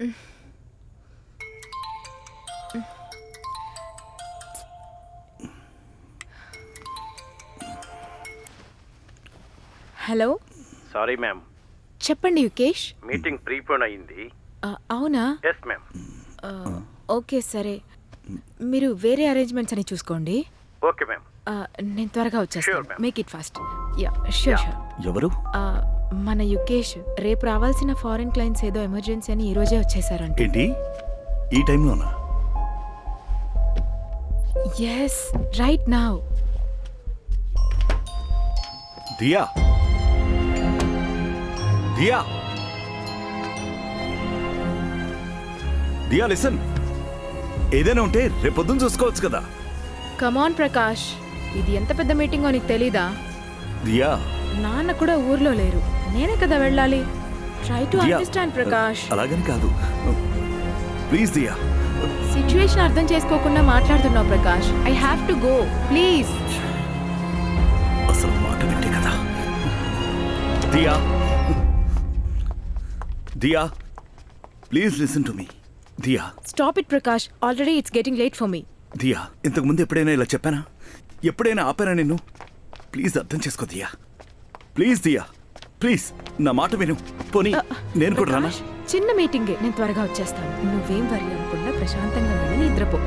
Hello. Sorry ma'am. చెప్పండి యుకేష్. Meeting prepone అయింది అవునా? Yes ma'am. ఆ, ఓకే సరే. మీరు వేరే అరేంజ్మెంట్స్ అని చూసుకోండి. Okay ma'am. నేను త్వరగా వచ్చేస్తాను. Make it fast ya sure sure ఎవరు? మన యుకేష్ రేపు రావాల్సిన ఫారిన్ క్లయింట్స్ ఏదో ఎమర్జెన్సీ అని ఈ రోజే వచ్చేసారంట. ఏంటి? ఈ టైంలోనా? Yes right now Diya. Diya. Diya listen. ఏదైనా ఉంటే రేపొద్దున చూసుకోవచ్చు కదా. కమాన్ ప్రకాష్ ఇది ఎంత పెద్ద మీటింగో నీకు తెలీదా? దియా. నాన్న కూడా ఊర్లో లేరు. నేనే కదా వెళ్ళాలి. ట్రై టు అండర్స్టాండ్ ప్రకాష్ అలాగని కాదు. Please Diya. సిచ్యువేషన్ అర్థం చేసుకోకుండా మాట్లాడుతున్నావు Prakash I have to go please అసలు మాట వింటే కదా. Diya. Diya. Please listen to me Diya. Stop it Prakash already it's getting late for me Diya ఇంతకు ముందు ఎప్పుడైనా ఇలా చెప్పానా? ఎప్పుడైనా ఆపానా నిన్ను? ప్లీజ్ అర్థం చేసుకో దియా. Please Diya. ప్లీజ్ నా మాట విను. పోనీ నేను కూడా రానా? చిన్న మీటింగే నేను త్వరగా వచ్చేస్తాను. నువ్వేం వరి అనుకుండా ప్రశాంతంగా వెళ్ళి నిద్రపో.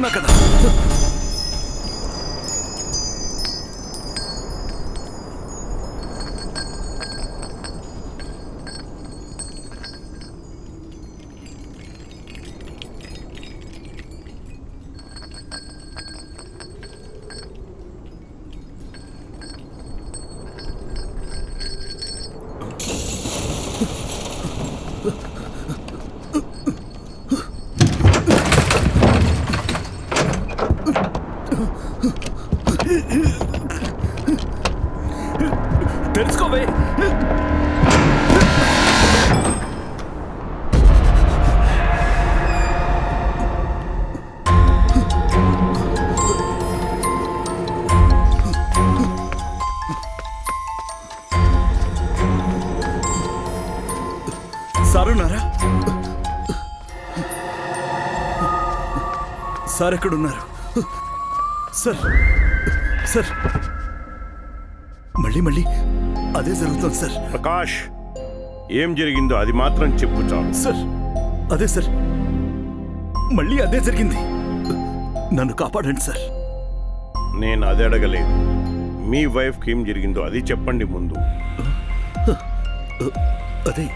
中だ。సార్ ఎక్కడున్నారు సార్ సార్. మళ్ళీ మళ్ళీ అదే జరుగుతుంది సార్. ప్రకాష్ ఏం జరిగిందో అది మాత్రం చెప్పు చాలు. సార్ అదే సార్. మళ్ళీ అదే జరిగింది. నన్ను కాపాడండి సార్. నేను అది అడగలేదు. మీ వైఫ్కి ఏం జరిగిందో అది చెప్పండి ముందు. అదే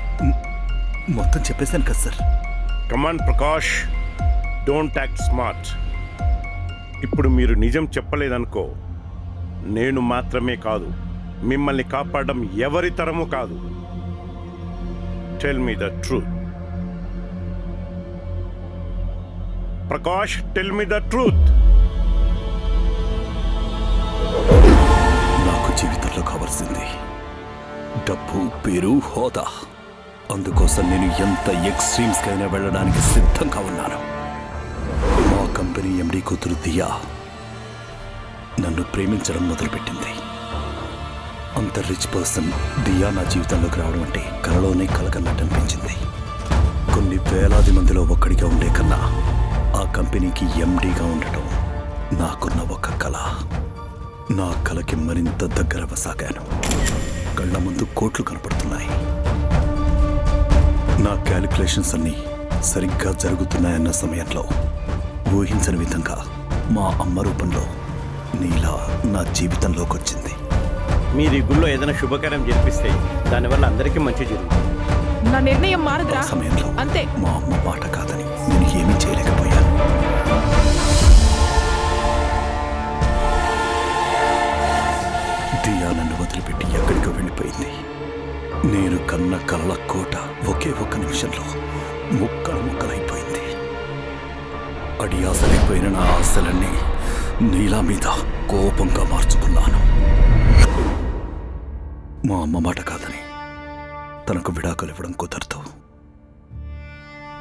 మొత్తం చెప్పేశాను కదా sir. Come on Prakash don't act smart. ఇప్పుడు మీరు నిజం చెప్పలేదనుకో నేను మాత్రమే కాదు మిమ్మల్ని కాపాడడం ఎవరి తరము కాదు. Tell me the truth Prakash tell me the truth నాకు జీవితంలో కావాల్సింది డబ్బు పేరు హోదా. అందుకోసం నేను ఎంత ఎక్స్ట్రీమ్స్కైనా వెళ్ళడానికి సిద్ధంగా ఉన్నాను. కంపెనీ ఎండి కూతురు దియా నన్ను ప్రేమించడం మొదలుపెట్టింది. అంత రిచ్ పర్సన్ దియా నా జీవితంలోకి రావడం అంటే కలలోనే కలకన్నట్టు అనిపించింది కొన్ని వేలాది మందిలో ఒక్కడిగా ఉండే కన్నా ఆ కంపెనీకి ఎండీగా ఉండటం నాకున్న ఒక కళ నా కళకి మరింత దగ్గరవసాగాను కళ్ళ ముందు కోట్లు కనపడుతున్నాయి. నా క్యాలిక్యులేషన్స్ అన్నీ సరిగ్గా జరుగుతున్నాయన్న సమయంలో ఊహించని విధంగా మా అమ్మ రూపంలో నీలా నా జీవితంలోకి వచ్చింది మీరు ఈ గుళ్ళో ఏదైనా శుభకార్యం జరిపిస్తే దానివల్ల అందరికీ మంచి జరుగుతుంది. నా నిర్ణయం మారదురా. సమయంలో అంతే. మా అమ్మ మాట కాదని నేను ఏమీ చేయలేకపోయాను. దియా నన్ను వదిలిపెట్టి ఎక్కడికో వెళ్ళిపోయింది. నేను కన్న కలల కోట ఒకే ఒక్క నిమిషంలో ముక్కలు ముక్కలైపోయింది అడి ఆశలైపోయిన నా ఆశలన్నీ నీలా మీద కోపంగా మార్చుకున్నాను. మా అమ్మ మాట కాదని తనకు విడాకులు ఇవ్వడం కుదరదు.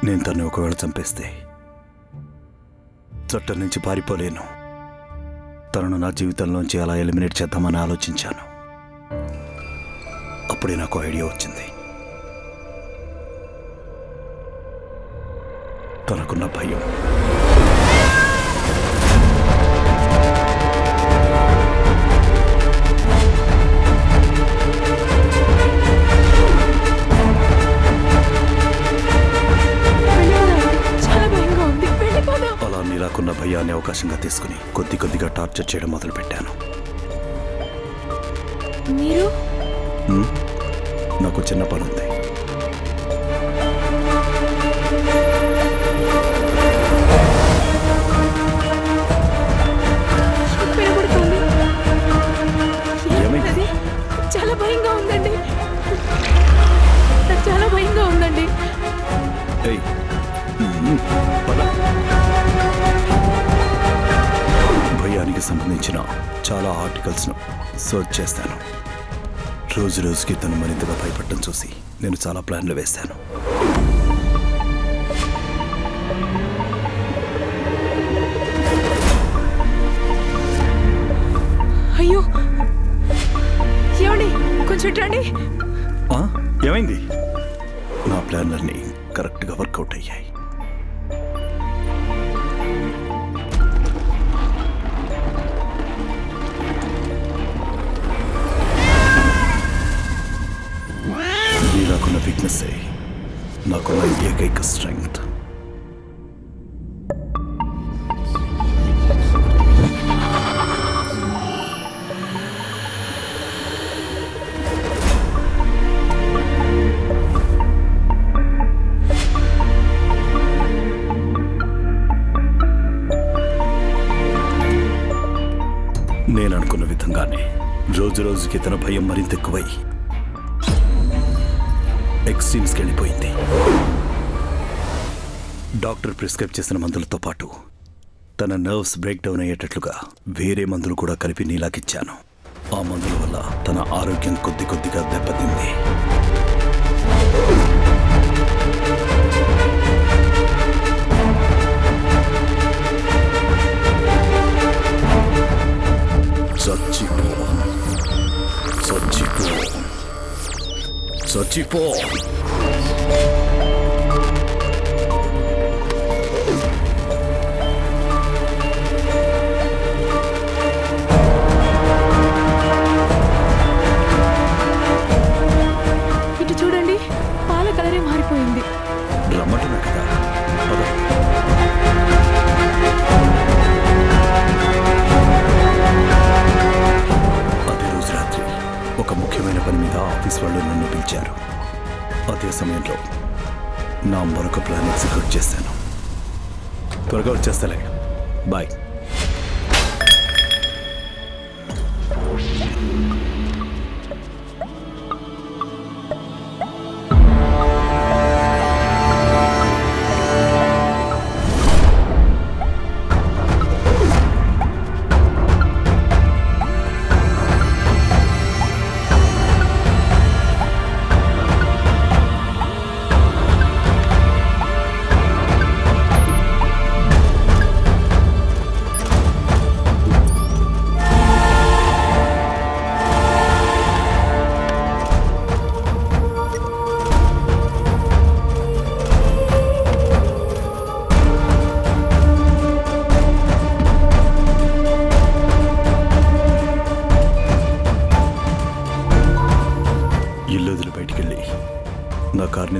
నేను తను ఒకవేళ చంపేస్తే చట్టం నుంచి పారిపోలేను. తనను నా జీవితంలోంచి అలా ఎలిమినేట్ చేద్దామని ఆలోచించాను. అప్పుడే నాకు ఐడియా వచ్చింది. తనకున్న భయం అవకాశంగా తీసుకుని కొద్ది కొద్దిగా టార్చర్ చేయడం మొదలుపెట్టాను. మీరు? నాకు చిన్న పని ఉంది సంబంధించిన చాలా ఆర్టికల్స్ను సర్చ్ చేస్తాను. రోజు రోజుకి తను మరింతగా భయపడటం చూసి నేను చాలా ప్లాన్లు వేశాను అయ్యో! ఏమండి? కొంచెం రండి. ఆ, ఏమైంది? నా ప్లాన్లన్నీ కరెక్ట్గా వర్కౌట్ అయ్యాయి. ఏకైక స్ట్రెంగ్త్ నేను అనుకున్న విధంగానే రోజు రోజుకి తన భయం మరింత ఎక్కువై ఎక్స్ట్రీమ్స్కి వెళ్ళిపోయింది. డాక్టర్ ప్రిస్క్రైబ్ చేసిన మందులతో పాటు తన నర్వ్స్ బ్రేక్ డౌన్ అయ్యేటట్లుగా వేరే మందులు కూడా కలిపి నీలాకిచ్చాను. ఆ మందుల వల్ల తన ఆరోగ్యం కొద్ది కొద్దిగా దెబ్బతింది. చచ్చిపో. చచ్చిపో. చచ్చిపో. సమయంలో నా మరొక ప్లాన్ ఎగ్జిక్యూట్ చేశాను. త్వరగా వచ్చేస్తాలే. బాయ్.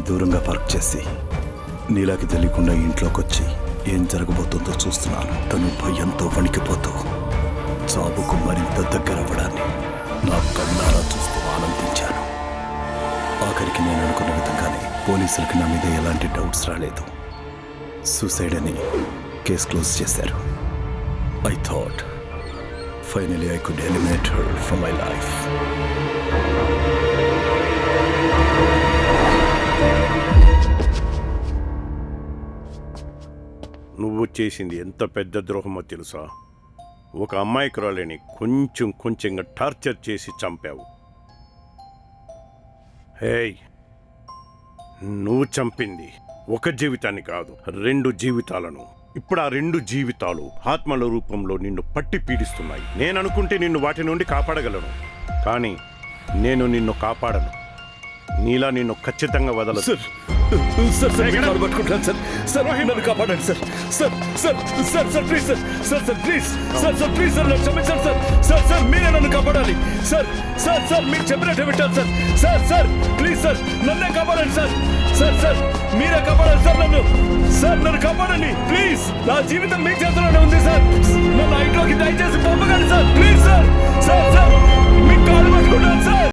దూరంగా పార్క్ చేసి నీలాకి తెలియకుండా ఇంట్లోకి వచ్చి ఏం జరగబోతుందో చూస్తున్నాను. తను భయంతో వణికిపోతూ చావుకు మరింత దగ్గర అవ్వడాన్ని నా కన్నారా చూస్తూ ఆనందించాను. ఆఖరికి నేను అనుకున్న విధంగానే పోలీసులకు నా మీద ఎలాంటి డౌట్స్ రాలేదు. సూసైడ్ అని కేసు క్లోజ్ చేశారు. I thought finally I could eliminate her from my life నువ్వు చేసింది ఎంత పెద్ద ద్రోహమో తెలుసా? ఒక అమ్మాయికురాలిని కొంచెం కొంచెంగా టార్చర్ చేసి చంపావు. హేయ్ నువ్వు చంపింది ఒక జీవితాన్ని కాదు రెండు జీవితాలను. ఇప్పుడు ఆ రెండు జీవితాలు ఆత్మల రూపంలో నిన్ను పట్టి పీడిస్తున్నాయి. నేను అనుకుంటే నిన్ను వాటి నుండి కాపాడగలను. కానీ నేను నిన్ను కాపాడను. నీలా నిన్ను ఖచ్చితంగా వదలదు సార్ సార్ సార్ కాలు పట్టుకుంటాను సార్ సార్ నన్ను కాపాడండి sir sir sir sir sir please sir sir sir please sir sir please sir నన్ను క్షమించండి సార్ సార్ సార్ మీరే నన్ను కాపాడాలి సార్ సార్ సార్ మీరు చెప్పినట్టు వింటాను sir sir sir please sir నన్నే కాపాడండి సార్ సార్ సార్ మీరే కాపాడాలి సార్ నన్ను సార్ నన్ను కాపాడండి ప్లీజ్ నా జీవితం మీ చేతిలోనే ఉంది సార్ నన్ను ఇంట్లోకి దయచేసి పంపకండి sir please sir sir sir మీ కాలు పట్టుకుంటాను సార్